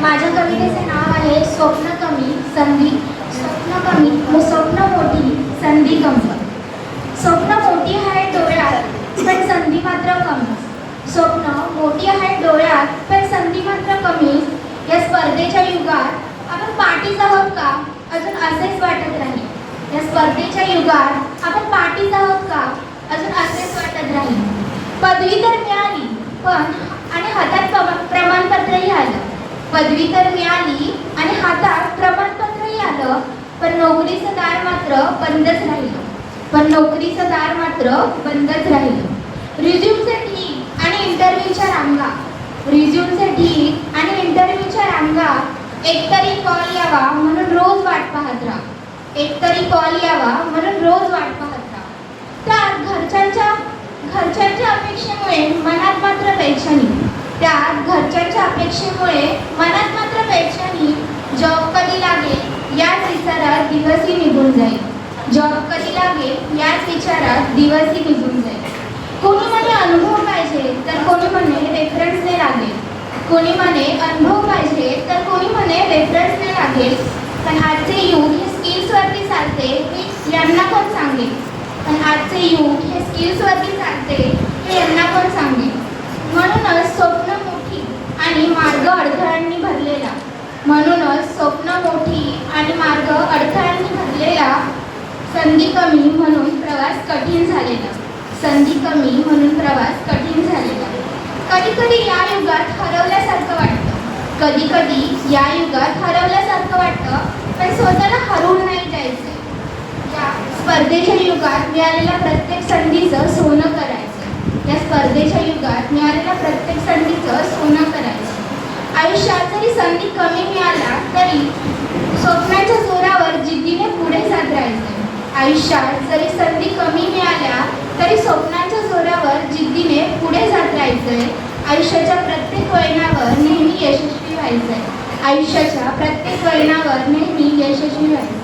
माझ्या कवितेचं नाव आहे स्वप्न कमी संधी. स्वप्न कमी स्वप्न मोठी संधी कमी स्वप्न मोठी आहे डोळ्यात पण संधी मात्र कमी. स्वप्न मोठी आहे डोळ्यात पण संधी मात्र कमी. या स्पर्धेच्या युगात आपण पाठीच आहोत का? अजून असेच वाटत राहील या स्पर्धेच्या युगात आपण पाठीच आहोत का? अजून असेच वाटत राहील पदवी तर मिळाली पण आणि हातात प्रमा- प्रमाणपत्रही आलं पदवी तर मिळाली आणि हातात प्रमाणपत्रही आलं पण नोकरीचं दार मात्र बंदच राहिलं. पण नोकरीचं दार मात्र बंदच राहिलं. रिझ्यूमचे ठीक आणि इंटरव्ह्यूच्या रांगा. रिझ्यूमचे ठीक आणि इंटरव्ह्यूच्या रांगा एकतरी कॉल यावा म्हणून रोज वाट पाहत राहा. एकतरी कॉल यावा म्हणून रोज वाट पाहत राहा. त्यात घरच्यांच्या घरच्यांच्या अपेक्षेमुळे मनात मात्र पेक्षणी त्यात घरच्यांच्या अपेक्षेमुळे मनात मात्र पेक्षणी जॉब कधी लागेल याच विचारात दिवसही निघून जाईल जॉब कधी लागेल याच विचारात दिवसही निघून जाईल. कोणी म्हणे अनुभव पाहिजे तर कोणी म्हणे रेफरन्सने लागेल. कोणी म्हणे अनुभव पाहिजे तर कोणी म्हणे रेफरन्सने लागेल. पण आजचे युग हे स्किल्सवरती चालते हे यांना कोण सांगेल? पण आजचे युग हे स्किल्सवरती चालते हे यांना कोण सांगेल? म्हणूनच स्वप्न मोठी आणि मार्ग अडथळ्यांनी भरलेला. म्हणूनच स्वप्न मोठी आणि मार्ग अडथळ्यांनी भरलेला संधी कमी म्हणून प्रवास कठीण झालेला. संधी कमी म्हणून प्रवास कठीण झालेला. कधी कधी या युगात हरवल्यासारखं वाटतं. कधी कधी या युगात हरवल्यासारखं वाटतं पण स्वतःला हरवून नाही जायचं. या स्पर्धेच्या युगात मिळालेल्या प्रत्येक संधीचं सोनं करायचं. या स्पर्धेच्या युगात मिळालेल्या प्रत्येक संधीचं सोनं करायचं. आयुष्यात जरी संधी कमी मिळाला तरी स्वप्नाच्या जोरावर जिद्दीने पुढे जात राहायचं आयुष्यात जरी संधी कमी मिळाल्या तरी स्वप्नाच्या जोरावर जिद्दीने पुढे जात राहायचंय. आयुष्याच्या प्रत्येक वळणावर नेहमी यशस्वी व्हायचंय. आयुष्याच्या प्रत्येक वळणावर नेहमी यशस्वी व्हायचं